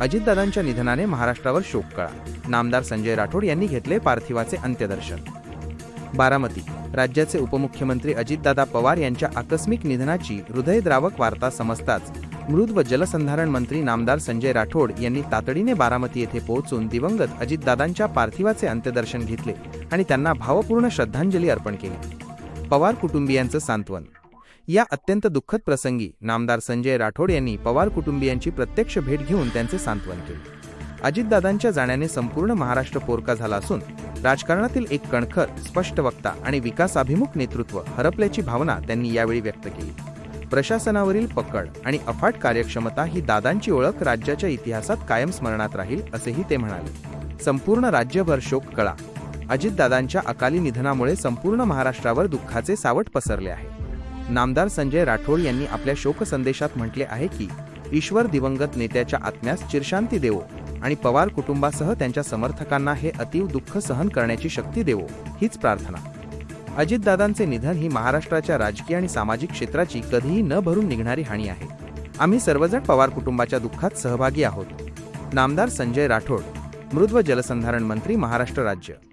अजितदादांच्या निधनाने महाराष्ट्रावर शोककळा नामदार संजय राठोड यांनी घेतले पार्थिवाचे अंत्यदर्शन. बारामती राज्याचे उपमुख्यमंत्री अजितदादा पवार यांच्या आकस्मिक निधनाची हृदयद्रावक वार्ता समजताच मृद व जलसंधारण मंत्री नामदार संजय राठोड यांनी तातडीने बारामती येथे पोहोचून दिवंगत अजितदादांच्या पार्थिवाचे अंत्यदर्शन घेतले आणि त्यांना भावपूर्ण श्रद्धांजली अर्पण केली. पवार कुटुंबियांचं सांत्वन या अत्यंत दुःखद प्रसंगी नामदार संजय राठोड यांनी पवार कुटुंबियांची प्रत्यक्ष भेट घेऊन त्यांचे सांत्वन केले. अजितदादांच्या जाण्याने संपूर्ण महाराष्ट्र पोरका झाला असून राजकारणातील एक कणखर स्पष्ट वक्ता आणि विकासाभिमुख नेतृत्व हरपल्याची भावना त्यांनी यावेळी व्यक्त केली. प्रशासनावरील पकड आणि अफाट कार्यक्षमता ही दादांची ओळख राज्याच्या इतिहासात कायम स्मरणात राहील असेही ते म्हणाले. संपूर्ण राज्यभर शोक कळा. अजितदादांच्या अकाली निधनामुळे संपूर्ण महाराष्ट्रावर दुःखाचे सावट पसरले आहे. नामदार संजय राठोड यांनी आपल्या शोकसंदेशात म्हटले आहे की ईश्वर दिवंगत नेत्याच्या आत्म्यास चिरशांती देवो आणि पवार कुटुंबासह त्यांच्या समर्थकांना हे अतीव दुःख सहन करण्याची शक्ती देवो हीच प्रार्थना. अजितदादांचे निधन ही महाराष्ट्राच्या राजकीय आणि सामाजिक क्षेत्राची कधीही न भरून निघणारी हानी आहे. आम्ही सर्वजण पवार कुटुंबाच्या दुःखात सहभागी आहोत. नामदार संजय राठोड मृद्व जलसंधारण मंत्री महाराष्ट्र राज्य.